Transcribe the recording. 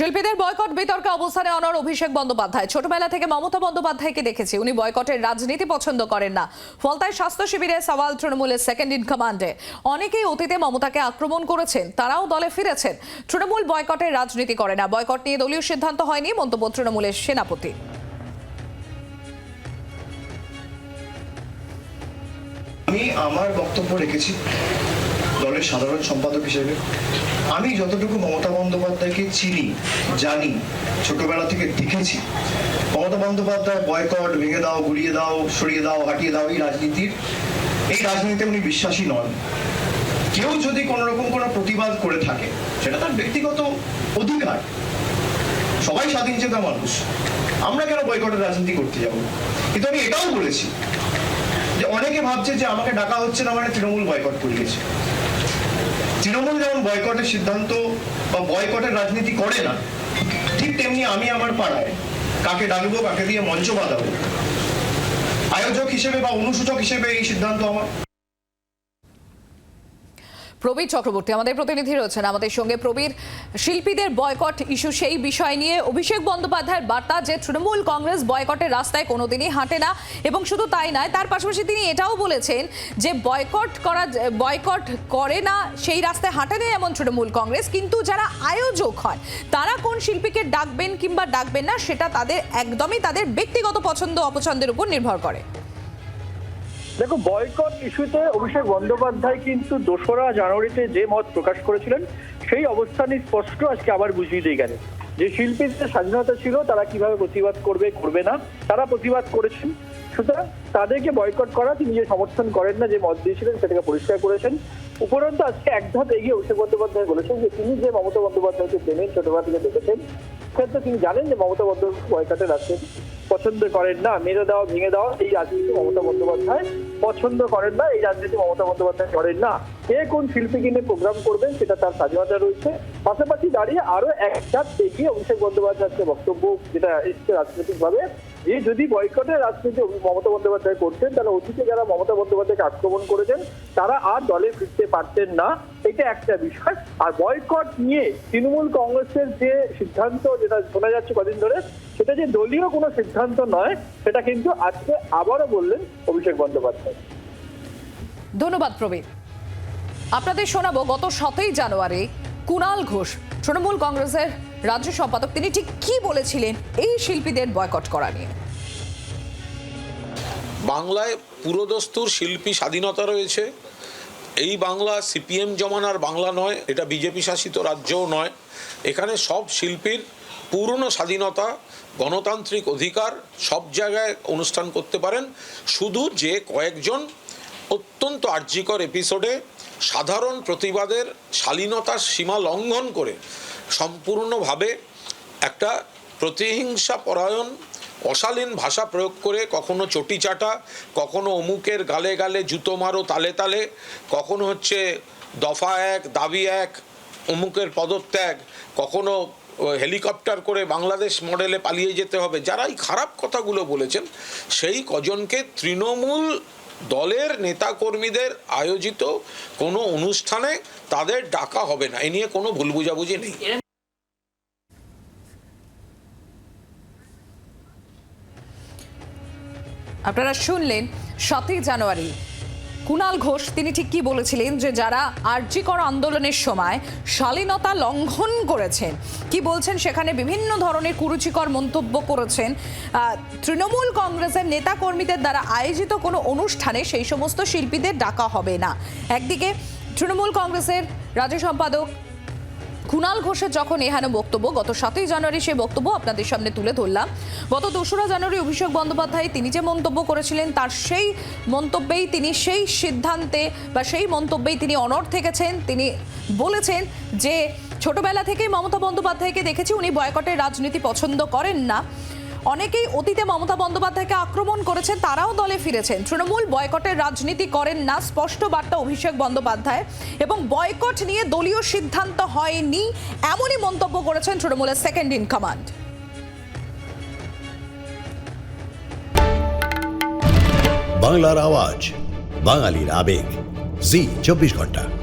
শিল্পীদের বয়কট বিতর্কে অবস্থানে অনর অভিষেক বন্দ্যোপাধ্যায়। ছোটবেলা থেকে মমতা বন্দ্যোপাধ্যায়কে দেখেছি। উনি বয়কটের রাজনীতি পছন্দ করেন না। ফলতায় স্বাস্থ্য শিবিরে সওয়াল তৃণমূলের সেকেন্ড ইন কমান্ডে অনেকেই অতীতে মমতাকে আক্রমণ করেছেন, তারাও দলে ফিরেছেন। তৃণমূল বয়কটের রাজনীতি করে না। বয়কট নিয়ে দলীয় সিদ্ধান্ত হয়নি মন্তব্য তৃণমূলের সেনাপতি। আমি আমার বক্তব্য রেখেছি। দলের সাধারণ সম্পাদক হিসেবে। আমি যতটুকু মমতা বন্দ্যোপাধ্যায়কে চিনি, জানি, ছোটবেলা থেকে দেখেছি, মমতা বন্দ্যোপাধ্যায় বয়কট, ভেঙে দাও গুড়িয়ে দাও, সরিয়ে দাও, হাঁটিয়ে দাও এই রাজনীতির এই রাজনীতিতে উনি বিশ্বাসী নন। কেউ যদি কোনো রকম কোনো প্রতিবাদ করে থাকে, সেটা তার ব্যক্তিগত অধিকার। সবাই স্বাধীন চেতা মানুষ। আমরা কেন বয়কটের রাজনীতি করতে যাব? কিন্তু আমি এটাও বলেছি যে অনেকে ভাবছে যে আমাকে ডাকা হচ্ছে না মানে তৃণমূল বয়কট করিয়েছে তৃণমূল যেমন বয়কটের সিদ্ধান্ত বা বয়কটের রাজনীতি করে না, ঠিক তেমনি আমি আমার পাড়ায় কাকে ডাকবো, কাকে দিয়ে মঞ্চ বাঁধাবো আয়োজক হিসেবে বা অনুসূচক হিসেবে এই সিদ্ধান্ত আমার। প্রবীর চক্রবর্তী আমাদের প্রতিনিধি রয়েছেন আমাদের সঙ্গে। প্রবীর, শিল্পীদের বয়কট ইস্যু সেই বিষয় নিয়ে অভিষেক বন্দ্যোপাধ্যায়ের বার্তা যে তৃণমূল কংগ্রেস বয়কটের রাস্তায় কোনোদিনই হাঁটে না এবং শুধু তাই নয়, তার পাশাপাশি তিনি এটাও বলেছেন যে বয়কট করা, বয়কট করে না, সেই রাস্তায় হাঁটে না এমন তৃণমূল কংগ্রেস। কিন্তু যারা আয়োজক হয়, তারা কোন শিল্পীকে ডাকবেন কিংবা ডাকবেন না, সেটা তাদের একদমই তাদের ব্যক্তিগত পছন্দ, অপছন্দের উপর নির্ভর করে। দেখো বয়কট ইস্যুতে অভিষেক বন্দ্যোপাধ্যায় কিন্তু দোসরা জানুয়ারিতে যে মত প্রকাশ করেছিলেন, সেই অবস্থানই স্পষ্ট আজকে আবার বুঝিয়ে দিয়ে গেলেন। যে শিল্পীদের স্বাধীনতা ছিল, তারা কীভাবে প্রতিবাদ করবে করবে না, তারা প্রতিবাদ করেছেন। সুতরাং তাদেরকে বয়কট করা, তিনি যে সমর্থন করেন না, যে মত দিয়েছিলেন, সেটাকে পরিষ্কার করেছেন। উপরন্তু আজকে এক ধাপ এগিয়ে অভিষেক বন্দ্যোপাধ্যায় বলেছেন যে, তিনি যে মমতা বন্দ্যোপাধ্যায়কে চেনেন, ছোটবেলা থেকে দেখেছেন, সেক্ষেত্রে তিনি জানেন যে মমতা বন্দ্যোপাধ্যায় বয়কটের রাজনীতি পছন্দ করেন না। মেরে দেওয়া, ভেঙে দেওয়া, এই রাজনীতি মমতা বন্দ্যোপাধ্যায় পছন্দ করেন না এই রাজনীতি মমতা বন্দ্যোপাধ্যায় করেন না। কে কোন শিল্পীকে নিয়ে প্রোগ্রাম করবেন সেটা তার স্বাধীনতা রয়েছে। পাশাপাশি দাঁড়িয়ে আরও এক চাপ এগিয়ে অভিষেক বন্দ্যোপাধ্যায়ের বক্তব্য যেটা এসছে রাজনৈতিকভাবে, যে যদি বয়কটের রাজনীতি মমতা বন্দ্যোপাধ্যায় করতেন, তাহলে অতীতে যারা মমতা বন্দ্যোপাধ্যায়কে আক্রমণ করেছেন, তারা আর দলে ফিরতে পারতেন না। এটা একটা বিষয়। আর বয়কট নিয়ে তৃণমূল কংগ্রেসের যে সিদ্ধান্ত যেটা শোনা যাচ্ছে কদিন ধরে, সেটা যে দলীয় কোনো সিদ্ধান্ত নয়, সেটা কিন্তু আজকে আবারও বললেন অভিষেক বন্দ্যোপাধ্যায়। ধন্যবাদ প্রবীর। আপনাদের শোনাবো, গত সতেই জানুয়ারি কুণাল ঘোষ, তৃণমূল কংগ্রেসের রাজ্য সম্পাদক। তিনি ঠিক কি বলেছিলেন এই শিল্পীদের বয়কট করা নিয়ে? বাংলায় পুরোদস্তুর শিল্পী স্বাধীনতা রয়েছে। এই বাংলা সিপিএম জমানার বাংলা নয়, এটা বিজেপি শাসিত রাজ্যও নয়। এখানে সব শিল্পীর পূর্ণ স্বাধীনতা, গণতান্ত্রিক অধিকার সব জায়গায় অনুষ্ঠান করতে পারেন। শুধু যে কয়েকজন অত্যন্ত আর্যিকর এপিসোডে সাধারণ প্রতিবাদের শালীনতার সীমা লঙ্ঘন করে সম্পূর্ণভাবে একটা প্রতিহিংসা পরায়ণ, অশালীন ভাষা প্রয়োগ করে কখনো চটি চাটা, কখনো অমুকের গালে গালে জুতো মারো তালে তালে, কখনো হচ্ছে দফা এক, দাবি এক, অমুকের পদত্যাগ, কখনো হেলিকপ্টার করে বাংলাদেশ মডেলে পালিয়ে যেতে হবে। যারা এই খারাপ কথাগুলো বলেছেন, সেই কজনকে তৃণমূল দলের নেতাকর্মীদের আয়োজিত কোনো অনুষ্ঠানে তাদের ডাকা হবে না। এ নিয়ে কোনো ভুল বুঝাবুঝি নেই। আপনারা শুনলেন সাতই জানুয়ারি। কুণাল ঘোষ, তিনি ঠিক কি বলেছিলেন যে যারা আর্যিকর আন্দোলনের সময় শালীনতা লঙ্ঘন করেছেন, কি বলছেন? সেখানে বিভিন্ন ধরনের কুরুচিকর মন্তব্য করেছেন। তৃণমূল কংগ্রেসের নেতা কর্মীদের দ্বারা আয়োজিত কোনো অনুষ্ঠানে সেই সমস্ত শিল্পীদের ডাকা হবে না। একদিকে তৃণমূল কংগ্রেসের রাজ্য সম্পাদক কুণাল ঘোষের যখন এহেন বক্তব্য, গত সাতই জানুয়ারি সেই বক্তব্য আপনাদের সামনে তুলে ধরলাম। গত দোসরা জানুয়ারি অভিষেক বন্দ্যোপাধ্যায় তিনি যে মন্তব্য করেছিলেন, তার সেই মন্তব্যেই তিনি সেই সিদ্ধান্তে বা সেই মন্তব্যেই তিনি অনড় থেকেছেন। তিনি বলেছেন যে, ছোটবেলা থেকেই মমতা বন্দ্যোপাধ্যায়কে দেখেছি, উনি বয়কটের রাজনীতি পছন্দ করেন না। অনেকেই অতীতে মমতা বন্দ্যোপাধ্যায়কে আক্রমণ করেছেন, তারাও দলে ফিরেছেন। তৃণমূল বয়কটের রাজনীতি করেন না, স্পষ্ট বার্তা অভিষেক বন্দ্যোপাধ্যায়। এবং বয়কট নিয়ে দলীয় সিদ্ধান্ত হয়নি, এমনই মন্তব্য করেছেন তৃণমূলের সেকেন্ড ইন কমান্ড বাংলার আওয়াজ, বাঙালির আবেগ। জি, চব্বিশ ঘণ্টা।